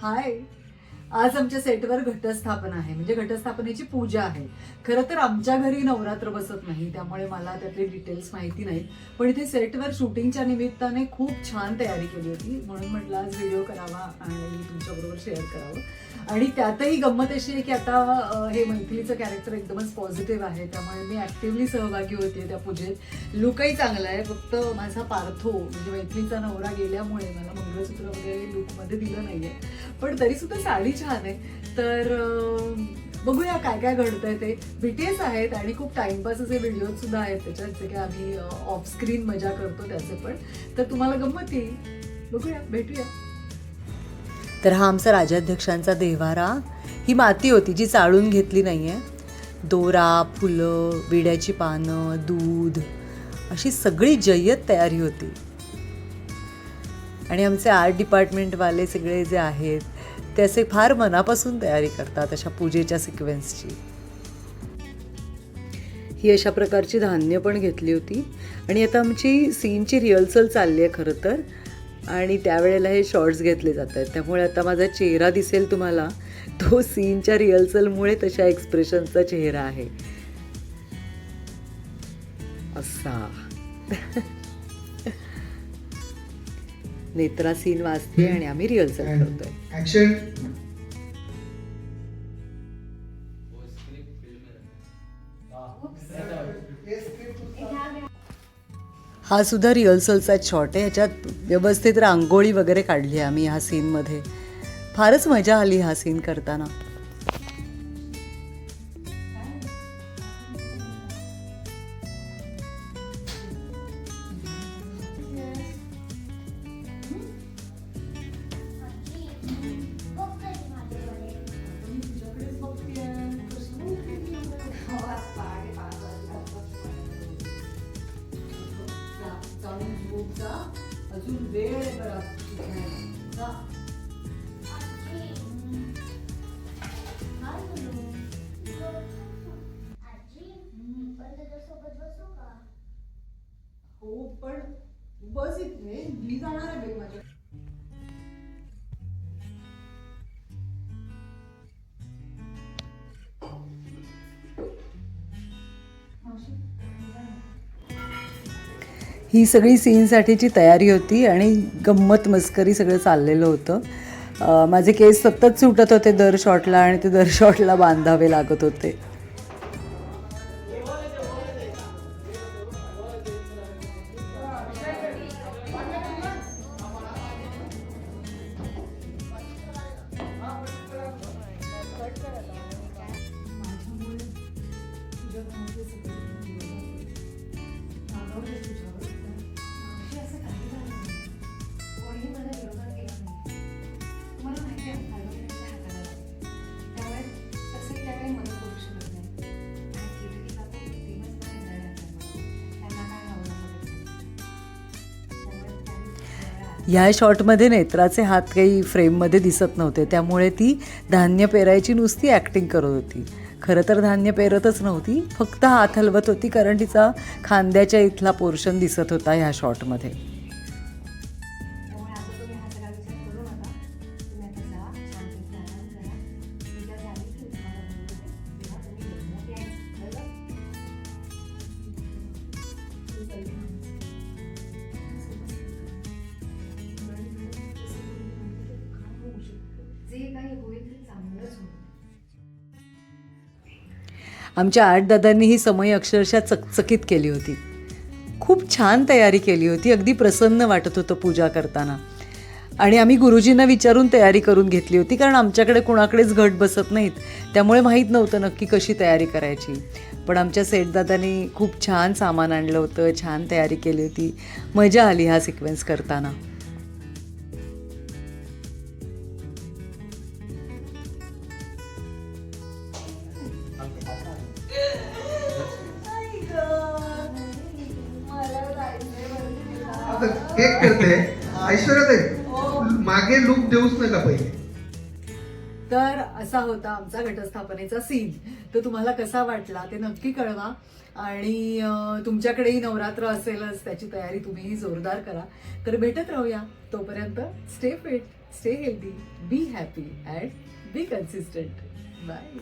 हाय आज आमच्या सेटवर घटस्थापना आहे. म्हणजे घटस्थापनेची पूजा आहे. खरं तर आमच्या घरी नवरात्र बसत नाही त्यामुळे मला त्यातले डिटेल्स माहिती नाहीत. पण इथे सेटवर शूटिंगच्या निमित्ताने खूप छान तयारी केली होती. म्हणून म्हटलं आज व्हिडिओ करावा आणि तुमच्याबरोबर शेअर करावं. आणि त्यातही गंमत अशी आहे की आता हे मैथिलीचं कॅरेक्टर एकदमच पॉझिटिव्ह आहे. त्यामुळे मी ॲक्टिव्हली सहभागी होते त्या पूजेत. लुकही चांगला आहे. फक्त माझा पार्थो म्हणजे मैथिलीचा नवरा गेल्यामुळे मला मंगळसूत्र वगैरे लुकमध्ये दिलं नाहीये. पण तरी सुद्धा साडी छान आहे. तर बघूया काय काय घडतंय ते. बीटीएस आहेत आणि खूप टाइमपास असे व्हिडिओ सुद्धा आहेत त्याच्यात जे आम्ही ऑफ स्क्रीन मजा करतो त्याचे पण. तर तुम्हाला गंमत येईल. बघूया भेटूया. तर हा आमचा राजाध्यक्षांचा देवारा. ही माती होती जी चाळून घेतली नाही आहे दोरा फुलं विड्याची पानं दूध अशी सगळी जय्यत तयारी होती. आणि आमचे आर्ट डिपार्टमेंटवाले सगळे जे आहेत ते असे फार मनापासून तयारी करतात अशा पूजेच्या सिक्वेन्सची ही अशा प्रकारची धान्य पण घेतली होती. आणि आता आमची सीनची रिहर्सल चालली आहे खरं तर. आणि त्यावेळेला हे शॉर्ट्स घेतले जात आहेत. त्यामुळे आता माझा चेहरा दिसेल तुम्हाला. तो सीनच्या रिहर्सलमुळे तशा एक्सप्रेशनचा चेहरा आहे. असा. नेत्रा सीन वाचते आणि आम्ही रिहर्सल करतोय. हा सुद्धा रिहर्सलचा शॉट आहे. ह्याच्यात व्यवस्थित रांगोळी वगैरे काढली आहे आम्ही ह्या सीनमध्ये फारच मजा आली हा सीन करताना. अजून वेळ आहे हो पण बस इथे मी जाणार आहे बाई माझ्या ही सगळी सीनसाठीची तयारी होती आणि गंमत मस्करी सगळं चाललेलं होतं. माझे केस सतत सुटत होते दर शॉटला आणि ते दर शॉटला बांधावे लागत होते. ह्या शॉटमध्ये नेत्राचे हात काही फ्रेममध्ये दिसत नव्हते. त्यामुळे ती धान्य पेरायची नुसती ॲक्टिंग करत होती. खरं तर धान्य पेरतच नव्हती फक्त हात हलवत होती कारण तिचा खांद्याच्या इथला पोर्शन दिसत होता ह्या शॉटमध्ये. आमच्या आठ दादांनी ही समय अक्षरशः चकचकीत केली होती. खूप छान तयारी केली होती. अगदी प्रसन्न वाटत होतं पूजा करताना. आणि आम्ही गुरुजींना विचारून तयारी करून घेतली होती कारण आमच्याकडे कुणाकडेच घट बसत नाहीत. त्यामुळे माहीत नव्हतं नक्की कशी तयारी करायची. पण आमच्या सेठदादांनी खूप छान सामान आणलं होतं छान तयारी केली होती. मजा आली हा सिक्वेन्स करताना. आता केक करते. ऐश्वर्या मागे लुक देऊच नका पहिले. तर असा होता आमचा घटस्थापनेचा सीन तर तुम्हाला कसा वाटला ते नक्की कळवा. आणि तुमच्याकडेही नवरात्र असेलच त्याची तयारी तुम्हीही जोरदार करा. तर भेटत राहूया. तोपर्यंत stay fit stay healthy be happy and be consistent bye